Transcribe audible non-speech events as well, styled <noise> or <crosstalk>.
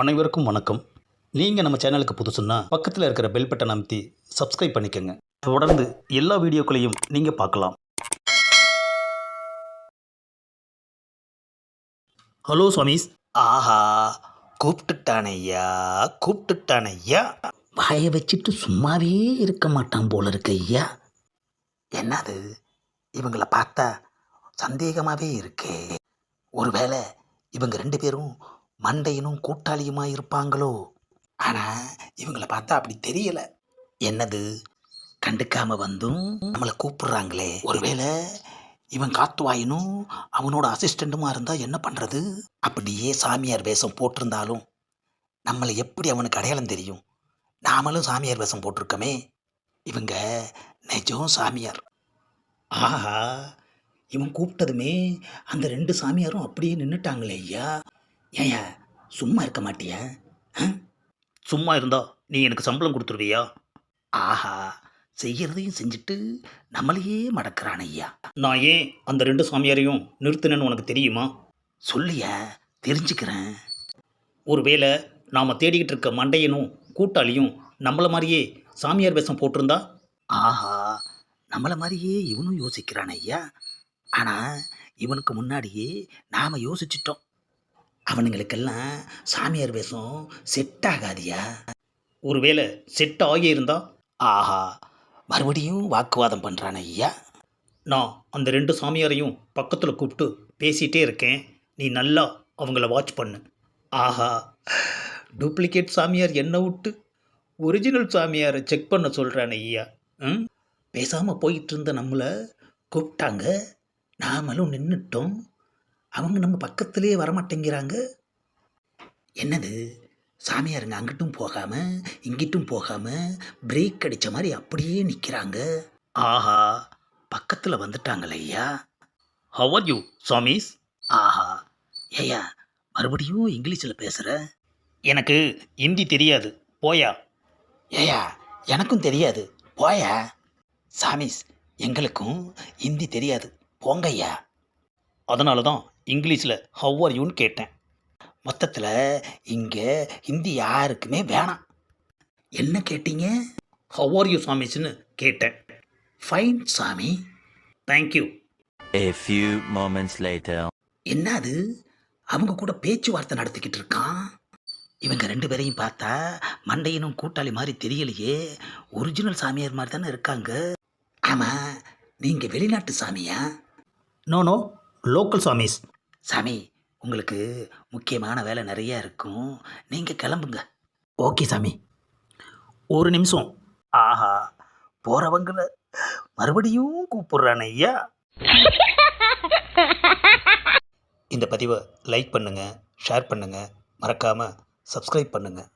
அனைவருக்கும் வணக்கம். நீங்கள் நம்ம சேனலுக்கு புதுசுன்னா பக்கத்தில் இருக்கிற பெல் பட்டன் அமைத்தி சப்ஸ்கிரைப் பண்ணிக்கோங்க. தொடர்ந்து எல்லா வீடியோக்களையும் நீங்கள் பார்க்கலாம். ஹலோ சுவாமிஸ். ஆஹா கூப்பிட்டுட்டானையா கூப்பிட்டுட்டானையா வாயை வச்சுட்டு சும்மாவே இருக்க மாட்டான் போல இருக்கு ஐயா. என்னது? இவங்களை பார்த்தா சந்தேகமாகவே இருக்கே. ஒருவேளை இவங்க ரெண்டு பேரும் மண்டையனும் கூட்டாளியுமா இருப்பாங்களோ? ஆனால் இவங்களை பார்த்தா அப்படி தெரியல. என்னது? கண்டுக்காம வந்தும் நம்மளை கூப்பிடுறாங்களே. ஒருவேளை இவன் காத்துவாயினும் அவனோட அசிஸ்டண்ட்டுமா இருந்தால் என்ன பண்ணுறது அப்படியே சாமியார் வேஷம் போட்டிருந்தாலும் நம்மளை எப்படி அவனுக்கு அடையாளம் தெரியும்? நாமளும் சாமியார் வேஷம் போட்டிருக்கோமே. இவங்க நிஜம் சாமியார். ஆஹா இவன் கூப்பிட்டதுமே அந்த ரெண்டு சாமியாரும் அப்படியே நின்றுட்டாங்களே ஐயா. ஏயா சும்மா இருக்க மாட்டியா? சும்மா இருந்தா நீ எனக்கு சம்பளம் கொடுத்துருவியா? ஆஹா செய்யறதையும் செஞ்சுட்டு நம்மளையே மடக்கிறான் ஐயா. நான் ஏன் அந்த ரெண்டு சாமியாரையும் நிறுத்தினேன்னு உனக்கு தெரியுமா? சொல்லிய தெரிஞ்சுக்கிறேன். ஒருவேளை நாம் தேடிக்கிட்டு இருக்க மண்டையனும் கூட்டாளியும் நம்மளை மாதிரியே சாமியார் வேஷம் போட்டிருந்தா? ஆஹா நம்மளை மாதிரியே இவனும் யோசிக்கிறான் ஐயா. ஆனால் இவனுக்கு முன்னாடியே நாம் யோசிச்சிட்டோம். அவனுங்களுக்கெல்லாம் சாமியார் வேஷம் செட் ஆகாதியா? ஒருவேளை செட் ஆகியிருந்தா? ஆஹா மறுபடியும் வாக்குவாதம் பண்ணுறான் ஐயா. நான் அந்த ரெண்டு சாமியாரையும் பக்கத்தில் கூப்பிட்டு பேசிகிட்டே இருக்கேன். நீ நல்லா அவங்கள வாட்ச் பண்ணு. ஆஹா டூப்ளிகேட் சாமியார் என்ன விட்டு ஒரிஜினல் சாமியாரை செக் பண்ண சொல்கிறான் ஐயா. ம்? பேசாமல் போயிட்டு இருந்த நம்மளை கூப்பிட்டாங்க. நாமளும் நின்றுட்டோம் அவங்க நம்ம பக்கத்திலே வரமாட்டேங்கிறாங்க. என்னது? சாமியாருங்க அங்கிட்டும் போகாமல் இங்கிட்டும் போகாமல் பிரேக் அடித்த மாதிரி அப்படியே நிற்கிறாங்க ஆஹா பக்கத்தில் வந்துட்டாங்களே ஐயா. How are you சாமிஸ்? ஆஹா ஏயா மறுபடியும் இங்கிலீஷில் பேசுகிற எனக்கு ஹிந்தி தெரியாது. போயா? ஏயா எனக்கும் தெரியாது. போயா? சாமிஸ் எங்களுக்கும் ஹிந்தி தெரியாது. போங்கய்யா அதனால தான் இங்கிலீஷில் ஹவ் ஆர் யூன்னு கேட்டேன். மொத்தத்தில் இங்கே ஹிந்தி யாருக்குமே வேணாம். என்ன கேட்டீங்க? ஹவ் ஆர் யூ சாமிஸ்னு கேட்டேன். ஃபைன் சாமி. Thank you A few moments later. என்ன அது? அவங்க கூட பேச்சுவார்த்தை நடத்திக்கிட்டு இருக்கான்? இவங்க ரெண்டு பேரையும் பார்த்தா மண்டையனும் கூட்டாளி மாதிரி தெரியலையே. ஒரிஜினல் சாமியார் மாதிரி தானே இருக்காங்க. ஆமாம் நீங்கள் வெளிநாட்டு சாமியா? நோ நோ லோக்கல் சாமிஸ். சாமி உங்களுக்கு முக்கியமான வேலை நிறையா இருக்கும். நீங்கள் கிளம்புங்க. ஓகே சாமி. ஒரு நிமிஷம். ஆஹா போகிறவங்கள மறுபடியும் கூப்பிடுறானே ஐயா. <laughs> இந்த பதிவை லைக் பண்ணுங்கள் ஷேர் பண்ணுங்கள் மறக்காமல் சப்ஸ்கிரைப் பண்ணுங்கள்